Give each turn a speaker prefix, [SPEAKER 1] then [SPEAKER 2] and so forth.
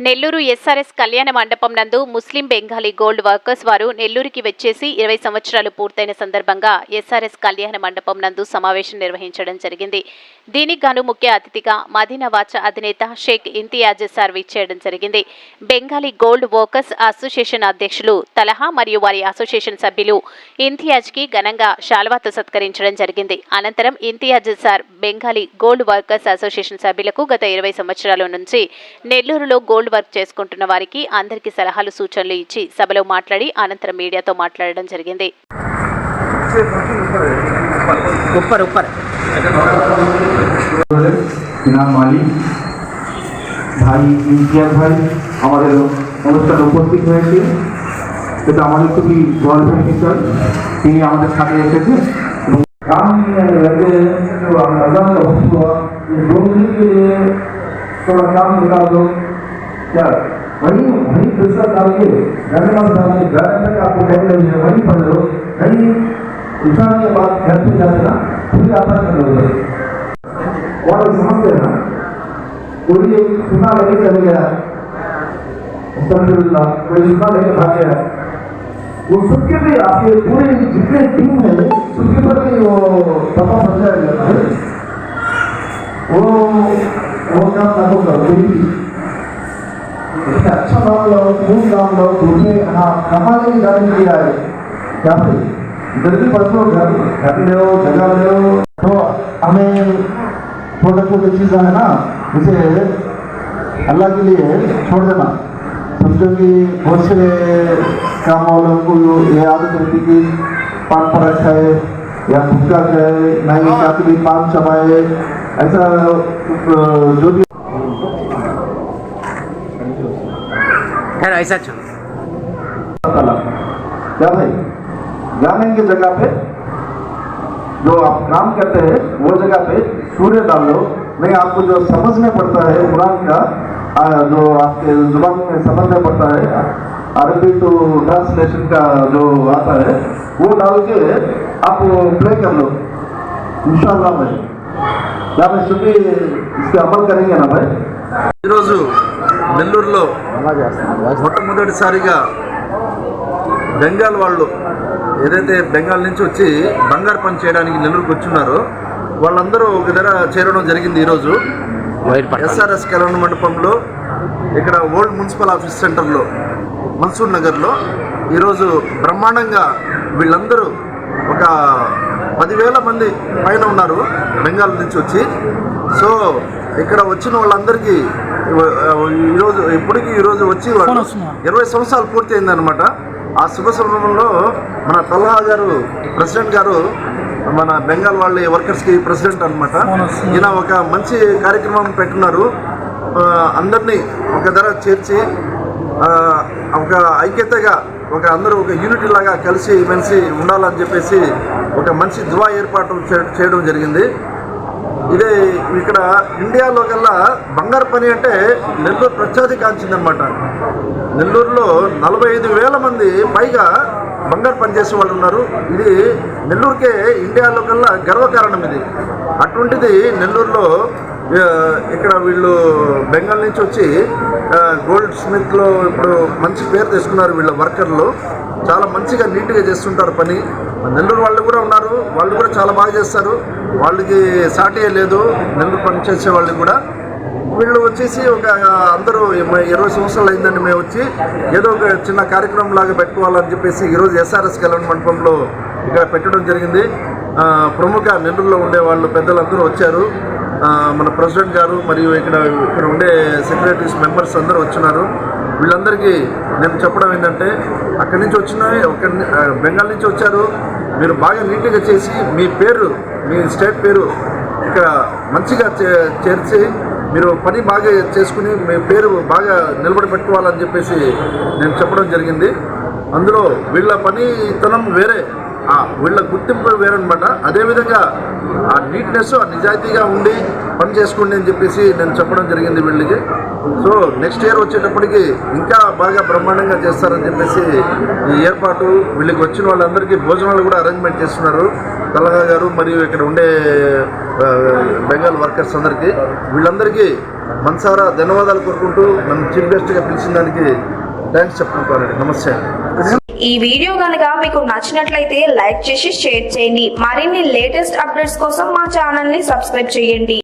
[SPEAKER 1] Nellore SRS కళ్యాణ మండపం నందు ముస్లిం బెంగాలీ గోల్డ్ వర్కర్స్ వారు నెల్లూరుకి వచ్చేసి ఇరవై సంవత్సరాలు పూర్తయిన సందర్భంగా ఎస్ఆర్ఎస్ కళ్యాణ మండపం నందు సమావేశం నిర్వహించడం జరిగింది. దీనికి గాను ముఖ్య అతిథిగా మదీనా వాచ అధినేత షేక్ ఇంతియాజ్ సార్ విచ్చేయడం జరిగింది. బెంగాలీ గోల్డ్ వర్కర్స్ అసోసియేషన్ అధ్యక్షులు తలహా మరియు వారి అసోసియేషన్ సభ్యులు ఇంతియాజ్కి ఘనంగా శాల్వాతో సత్కరించడం జరిగింది. అనంతరం Imtiaz sir Bengali gold workers association సభ్యులకు గత ఇరవై సంవత్సరాల నుంచి నెల్లూరులో గోల్డ్ వర్క్ చేసుకుంటున్న వారికి అందరికీ సలహాలు సూచనలు ఇచ్చి సభలో మాట్లాడి అనంతరం మీడియాతో మాట్లాడడం జరిగింది
[SPEAKER 2] ऊपर ऊपर
[SPEAKER 3] ইনাম মালিক ভাই ইমতিয়াজ ভাই আমাদের অনুষ্ঠানে উপস্থিত হয়েছে এটা আমাদের খুবই গর্বের বিষয় তিনি আমাদের সাথে এসেছেন এবং काम रहते हैं जो अजान का वक्त हुआ ये दो दिन के लिए थोड़ा काम निकाल दो क्या? वहीं वहीं पैसा डाल के घर में घर तक आपको कहते हैं, वहीं पढ़ लो। नहीं उठा के बाद घर पे जाते ना फिर आता कर लो और समझते ना, कोई एक सुना लेके चले गया अस्तगफिरुल्लाह कोई सुना लेके भाग गया, वो सबके भी आपके पूरे जितने टीम है, सबके पर भी वो दफ़ा बचाया जाता है वो वो काम ना होगा कोई भी इससे अच्छा नाम लो खूब नाम लो दूसरे हाँ कमाने की जाने के लिए आए क्या भाई जल्दी पढ़ो घर घर ले हो जगह ले हो तो हमें छोटे छोटे चीज़ें है ना इसे अल्लाह के लिए छोड़ देना समझो कि बहुत से काम वालों को ये आदत रहती कि पान पर खाए या भुक्का खाए नहीं कभी पान चबाए ऐसा जो भी
[SPEAKER 2] खैर, ऐसा चलो।
[SPEAKER 3] क्या भाई जाने की जगह पे जो आप काम करते हैं, वो जगह पे सूर्य डाल। लो नहीं, आपको जो समझने पड़ता है, कुरान का जो आपके ज़ुबान में समझने पड़ता है, अरबी टू ट्रांसलेशन का जो आता है, वो डाल के आप प्ले कर लो। इंशाल्लाह भाई। क्या भाई सुबह इसके अमल करेंगे ना भाई।
[SPEAKER 4] ఈరోజు నెల్లూరులో మొట్టమొదటిసారిగా బెంగాల్ వాళ్ళు ఏదైతే బెంగాల్ నుంచి వచ్చి బంగారు పని చేయడానికి నెల్లూరుకు వచ్చున్నారో వాళ్ళందరూ ఒక దగ్గర చేరడం జరిగింది ఈరోజు. ఎస్ఆర్ఎస్ కళ్యాణ మండపంలో ఇక్కడ ఓల్డ్ మున్సిపల్ ఆఫీస్ సెంటర్లో మన్సూర్ నగర్లో ఈరోజు బ్రహ్మాండంగా వీళ్ళందరూ ఒక పదివేల మంది పైన ఉన్నారు బెంగాల్ నుంచి వచ్చి. సో ఇక్కడ వచ్చిన వాళ్ళందరికీ ఈరోజు ఇప్పటికీ ఈరోజు వచ్చి వాళ్ళు ఇరవై సంవత్సరాలు పూర్తి అయిందనమాట ఆ శుభ సందర్భంలో మన తల్హా గారు ప్రెసిడెంట్ గారు మన బెంగాల్ వాళ్ళ వర్కర్స్కి ప్రెసిడెంట్ అనమాట ఈయన ఒక మంచి కార్యక్రమం పెట్టున్నారు. అందరినీ ఒక ధర చేర్చి ఒక ఐక్యతగా ఒక అందరూ ఒక యూనిటీ లాగా కలిసి మెలిసి ఉండాలని చెప్పేసి ఒక మంచి దువా ఏర్పాటు చేయడం జరిగింది. ఇదే ఇక్కడ ఇండియాలో కల్లా బంగారు పని అంటే నెల్లూరు ప్రఖ్యాతి కాంచిందనమాట నెల్లూరులో నలభై ఐదు వేల మంది పైగా బంగారు పని చేసే వాళ్ళు ఉన్నారు. ఇది నెల్లూరుకే ఇండియాలో కల్లా గర్వకారణం ఇది. అటువంటిది నెల్లూరులో ఇక్కడ వీళ్ళు బెంగాల్ నుంచి వచ్చి గోల్డ్ స్మిత్లో ఇప్పుడు మంచి పేరు తెచ్చుకున్నారు వీళ్ళ వర్కర్లు. చాలా మంచిగా నీట్గా చేస్తుంటారు పని. నెల్లూరు వాళ్ళు కూడా ఉన్నారు. వాళ్ళు కూడా చాలా బాగా చేస్తారు. వాళ్ళకి సాటే లేదు. నెల్లూరు పని చేసే వాళ్ళు కూడా. వీళ్ళు వచ్చేసి ఒక అందరూ ఇరవై సంవత్సరాలు అయిందండి మేము వచ్చి. ఏదో ఒక చిన్న కార్యక్రమం లాగా పెట్టుకోవాలని చెప్పేసి ఈరోజు ఎస్ఆర్ఎస్ కళ్యాణ మండపంలో ఇక్కడ పెట్టడం జరిగింది. ప్రముఖ నెల్లూరులో ఉండే వాళ్ళు పెద్దలందరూ వచ్చారు. మన ప్రెసిడెంట్ గారు మరియు ఇక్కడ ఇక్కడ ఉండే సెక్రటరీస్ మెంబర్స్ అందరూ వచ్చినారు. వీళ్ళందరికీ నేను చెప్పడం ఏంటంటే అక్కడి నుంచి వచ్చిన ఒక బెంగాల్ నుంచి వచ్చారు. మీరు బాగా నీట్గా చేసి మీ పేరు మీ స్టేట్ పేరు ఇక్కడ మంచిగా చే- చేర్చి మీరు పని బాగా చేసుకుని మీ పేరు బాగా నిలబడి పెట్టుకోవాలని చెప్పేసి నేను చెప్పడం జరిగింది. అందులో వీళ్ళ పనితనం వేరే వీళ్ళ గుర్తింపు వేరనమాట అదేవిధంగా ఆ నీట్నెస్ ఆ నిజాయితీగా ఉండి పని చేసుకోండి అని చెప్పేసి నేను చెప్పడం జరిగింది వీళ్ళకి. సో నెక్స్ట్ ఇయర్ వచ్చేటప్పటికి ఇంకా బాగా బ్రహ్మాండంగా చేస్తారని చెప్పేసి ఈ ఏర్పాటు వీళ్ళకి వచ్చిన వాళ్ళందరికీ భోజనాలు కూడా అరేంజ్మెంట్ చేస్తున్నారు. తలగా గారు మరియు ఇక్కడ ఉండే బెంగాల్ వర్కర్స్ అందరికీ. వీళ్ళందరికీ మనసారా ధన్యవాదాలు కోరుకుంటూ నన్ను చీఫ్ గెస్ట్గా పిలిచిన దానికి థ్యాంక్స్ చెప్పుకుంటానండి నమస్తే
[SPEAKER 5] ఈ వీడియో కనుక మీకు నచ్చినట్లయితే లైక్ చేసి షేర్ చేయండి. మరిన్ని లేటెస్ట్ అప్డేట్స్ కోసం మా ఛానల్ని సబ్స్క్రైబ్ చేయండి.